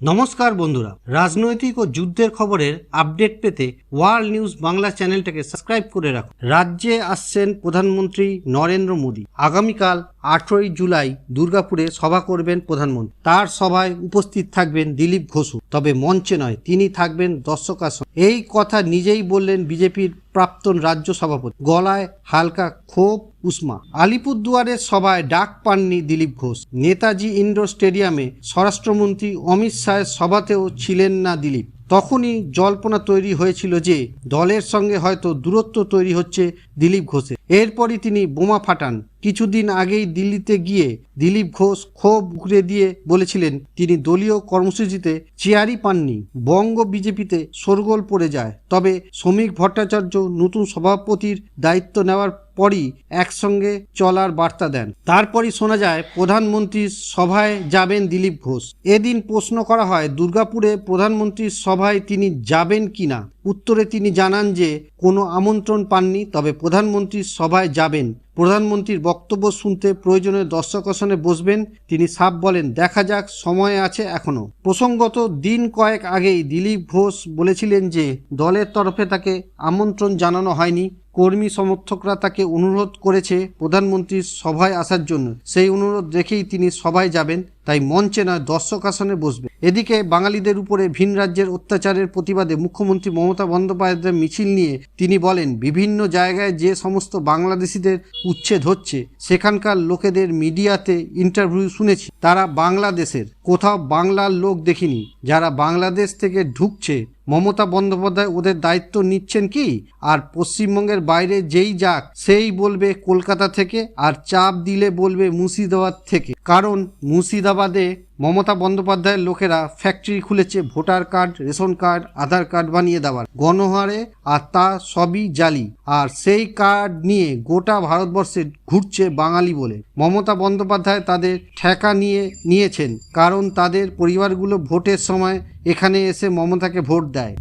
নমস্কার বন্ধুরা। রাজনৈতিক ও যুদ্ধের খবরের আপডেট পেতে ওয়ার্ল্ড নিউজ বাংলা চ্যানেলটাকে সাবস্ক্রাইব করে রাখুন। রাজ্যে আসছেন প্রধানমন্ত্রী নরেন্দ্র মোদী। আগামীকাল আঠেরোই জুলাই দুর্গাপুরে সভা করবেন প্রধানমন্ত্রী। তার সভায় উপস্থিত থাকবেন দিলীপ ঘোষু তবে মঞ্চে নয়, তিনি থাকবেন দর্শক আসন এই কথা নিজেই বললেন বিজেপির প্রাক্তন রাজ্য সভাপতি। গলায় হালকা ক্ষোভ, উষ্মা। আলিপুরদুয়ারের সভায় ডাক পাননি দিলীপ ঘোষ। নেতাজি ইন্ডোর স্টেডিয়ামে স্বরাষ্ট্রমন্ত্রী অমিত শাহের সভাতেও ছিলেন না দিলীপ। তখনই জল্পনা তৈরি হয়েছিল যে, দলের সঙ্গে হয়তো দূরত্ব তৈরি হচ্ছে দিলীপ ঘোষের। এরপরই তিনি বোমা ফাটান। কিছুদিন আগেই দিল্লিতে গিয়ে দিলীপ ঘোষ ক্ষোভ উগরে দিয়ে বলেছিলেন, তিনি দলীয় কর্মসূচিতে চেয়ারই পাননি। বঙ্গ বিজেপিতে শোরগোল পড়ে যায়। তবে শ্রমিক ভট্টাচার্য নতুন সভাপতির দায়িত্ব নেওয়ার পরই একসঙ্গে চলার বার্তা দেন। তারপরই শোনা যায় প্রধানমন্ত্রীর সভায় যাবেন দিলীপ ঘোষ। এদিন প্রশ্ন করা হয়, দুর্গাপুরে প্রধানমন্ত্রীর সভায় তিনি যাবেন কিনা? উত্তরে তিনি জানান যে, কোনো আমন্ত্রণ পাননি। তবে প্রধানমন্ত্রীর সভায় যাবেন। প্রধানমন্ত্রীর বক্তব্য শুনতে প্রয়োজনে দর্শক আসনে বসবেন। তিনি সাপ বলেন, দেখা যাক, সময় আছে এখনও প্রসঙ্গত, দিন কয়েক আগেই দিলীপ ঘোষ বলেছিলেন যে, দলের তরফে তাকে আমন্ত্রণ জানানো হয়নি। কর্মী সমর্থকরা তাকে অনুরোধ করেছে প্রধানমন্ত্রীর সভায় আসার জন্য। সেই অনুরোধ রেখেই তিনি সভায় যাবেন, তাই মঞ্চে নয়, দর্শক আসনে বসবে। এদিকে বাঙালিদের উপরে ভিন রাজ্যের অত্যাচারের প্রতিবাদে মুখ্যমন্ত্রী মমতা বন্দ্যোপাধ্যায় মিছিল নিয়ে তিনি বলেন, বিভিন্ন জায়গায় যে সমস্ত বাংলাদেশিদের উচ্ছেদ হচ্ছে, সেখানকার লোকেদের মিডিয়াতে ইন্টারভিউ শুনেছি। তারা বাংলাদেশের, কোথাও বাংলার লোক দেখিনি। যারা বাংলাদেশ থেকে ঢুকছে মমতা বন্দ্যোপাধ্যায় ওদের দায়িত্ব নিচ্ছেন কি? আর পশ্চিমবঙ্গের বাইরে যেই যাক, সেই বলবে কলকাতা থেকে, আর চাপ দিলে বলবে মুর্শিদাবাদ থেকে। কারণ মুর্শিদাবাদে মমতা বন্দ্যোপাধ্যায়ের লোকেরা ফ্যাক্টরি খুলেছে voter card ration card Aadhaar card বানিয়ে দেওয়ার। গণহারে আর তা সবই জালি। আর সেই কার্ড নিয়ে গোটা ভারতবর্ষে ঘুরছে বাঙালি বলে। মমতা বন্দ্যোপাধ্যায় তাদের ঠেকা নিয়ে নিয়েছেন, কারণ তাদের পরিবারগুলো ভোটের সময় এখানে এসে মমতাকে ভোট দেয়।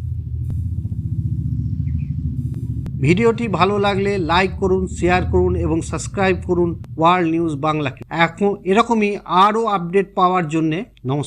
ভিডিওটি ভালো লাগলে লাইক করুন, শেয়ার করুন এবং সাবস্ক্রাইব করুন ওয়ার্ল্ড নিউজ বাংলাকে। এখন এরকমই আরও আপডেট পাওয়ার জন্যে নমস্কার।